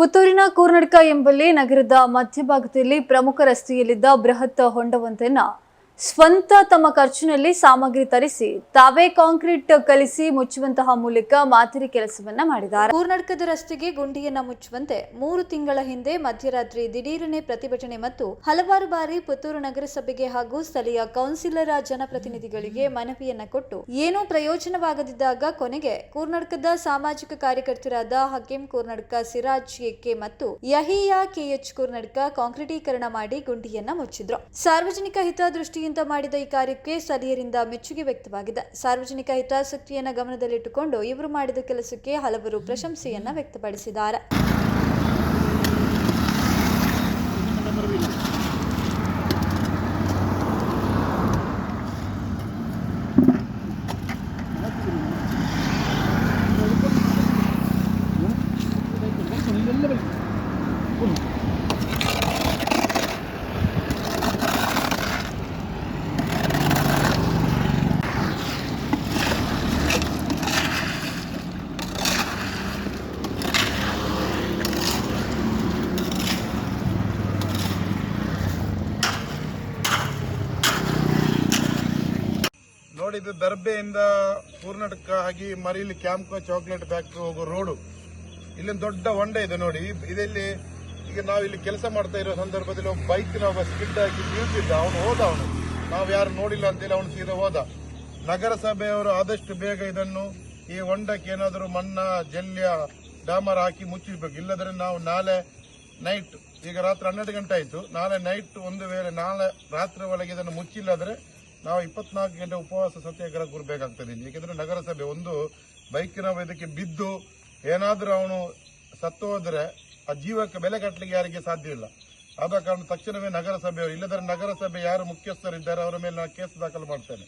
ಪುತ್ತೂರಿನ ಕೂರ್ನಡ್ಕ ಎಂಬಲ್ಲಿ ನಗರದ ಮಧ್ಯಭಾಗದಲ್ಲಿ ಪ್ರಮುಖ ರಸ್ತೆಯಲ್ಲಿದ್ದ ಬೃಹತ್ ಹೊಂಡವೊಂದನ್ನ ಸ್ವಂತ ತಮ್ಮ ಖರ್ಚಿನಲ್ಲಿ ಸಾಮಗ್ರಿ ತರಿಸಿ, ತಾವೇ ಕಾಂಕ್ರೀಟ್ ಕಲಿಸಿ ಮುಚ್ಚುವಂತಹ ಮೂಲಕ ಮಾದರಿ ಕೆಲಸವನ್ನ ಮಾಡಿದ್ದಾರೆ. ಕರ್ನಾಟಕದ ರಸ್ತೆಗೆ ಗುಂಡಿಯನ್ನ ಮುಚ್ಚುವಂತೆ ಮೂರು ತಿಂಗಳ ಹಿಂದೆ ಮಧ್ಯರಾತ್ರಿ ದಿಢೀರನೆ ಪ್ರತಿಭಟನೆ ಮತ್ತು ಹಲವಾರು ಬಾರಿ ಪುತ್ತೂರು ನಗರಸಭೆಗೆ ಹಾಗೂ ಸ್ಥಳೀಯ ಕೌನ್ಸಿಲರ ಜನಪ್ರತಿನಿಧಿಗಳಿಗೆ ಮನವಿಯನ್ನ ಕೊಟ್ಟು, ಏನೂ ಪ್ರಯೋಜನವಾಗದಿದ್ದಾಗ ಕೊನೆಗೆ ಕರ್ನಾಟಕದ ಸಾಮಾಜಿಕ ಕಾರ್ಯಕರ್ತರಾದ ಹಕೀಂ ಕರ್ನಾಟಕ ಸಿರಾಜ್ ಎಕ್ಕೆ ಮತ್ತು ಯಹಿಯಾ ಕೆಎಚ್ ಕರ್ನಾಟಕ ಕಾಂಕ್ರೀಟೀಕರಣ ಮಾಡಿ ಗುಂಡಿಯನ್ನ ಮುಚ್ಚಿದ್ರು. ಸಾರ್ವಜನಿಕ ಹಿತದೃಷ್ಟಿಯಿಂದ ಮಾಡಿದ ಈ ಕಾರ್ಯಕ್ಕೆ ಸ್ಥಳೀಯರಿಂದ ಮೆಚ್ಚುಗೆ ವ್ಯಕ್ತವಾಗಿದೆ. ಸಾರ್ವಜನಿಕ ಹಿತಾಸಕ್ತಿಯನ್ನ ಗಮನದಲ್ಲಿಟ್ಟುಕೊಂಡು ಇವರು ಮಾಡಿದ ಕೆಲಸಕ್ಕೆ ಹಲವರು ಪ್ರಶಂಸೆಯನ್ನ ವ್ಯಕ್ತಪಡಿಸಿದ್ದಾರೆ. ನೋಡಿ, ಇದು ದರ್ಬೆಯಿಂದ ಪೂರ್ಣಟಕ ಆಗಿ ಮರೀಲಿ ಕ್ಯಾಂಪ್ ಚಾಕ್ಲೇಟ್ ಫ್ಯಾಕ್ಟ್ರಿ ಹೋಗೋ ರೋಡು. ಇಲ್ಲೊಂದು ದೊಡ್ಡ ಹೊಂಡ ಇದೆ ನೋಡಿ. ಇದರಲ್ಲಿ ಈಗ ನಾವು ಇಲ್ಲಿ ಕೆಲಸ ಮಾಡ್ತಾ ಇರೋ ಸಂದರ್ಭದಲ್ಲಿ ಒಬ್ಬ ಬೈಕ್ ಒಬ್ಬ ಸ್ಕಿಡ್ ಆಗಿ ಬೀಳ್ತಿದ್ದ. ಅವನು ಹೋದ ಅವನು. ನಾವು ಯಾರು ನೋಡಿಲ್ಲ ಅಂತೇಳಿ ಅವನು ಸೀದಾ ಹೋದ. ನಗರಸಭೆಯವರು ಆದಷ್ಟು ಬೇಗ ಇದನ್ನು ಈ ಹೊಂಡಕ್ಕೆ ಏನಾದರೂ ಮಣ್ಣ, ಜಲ್ಯ, ಡಾಮರ್ ಹಾಕಿ ಮುಚ್ಚಿರ್ಬೇಕು ಇಲ್ಲದ್ರೆ ನಾವು ನಾಳೆ ನೈಟ್, ಈಗ ರಾತ್ರಿ ಹನ್ನೆರಡು ಗಂಟೆ ಆಯ್ತು. ನಾಳೆ ನೈಟ್ ಒಂದು ವೇಳೆ ನಾಳೆ ರಾತ್ರಿ ಒಳಗೆ ಇದನ್ನು ಮುಚ್ಚಿಲ್ಲದ್ರೆ ನಾವು ಇಪ್ಪತ್ನಾಲ್ಕು ಗಂಟೆ ಉಪವಾಸ ಸತ್ಯಾಗ್ರಹ ಕೂರ್ಬೇಕಾಗ್ತದೆ. ಏಕೆಂದ್ರೆ ನಗರಸಭೆ ಒಂದು ಬೈಕಿನ ಇದಕ್ಕೆ ಬಿದ್ದು ಏನಾದರೂ ಅವನು ಸತ್ತು ಹೋದ್ರೆ ಆ ಜೀವಕ್ಕೆ ಬೆಲೆ ಕಟ್ಟಲಿಕ್ಕೆ ಯಾರಿಗೆ ಸಾಧ್ಯ ಇಲ್ಲ ಆದ ಕಾರಣ ತಕ್ಷಣವೇ ನಗರಸಭೆಯವರು ಇಲ್ಲದ್ರೆ ನಗರಸಭೆ ಯಾರು ಮುಖ್ಯಸ್ಥರಿದ್ದಾರೆ, ಅವರ ಮೇಲೆ ನಾನು ಕೇಸ್ ದಾಖಲು ಮಾಡ್ತೇನೆ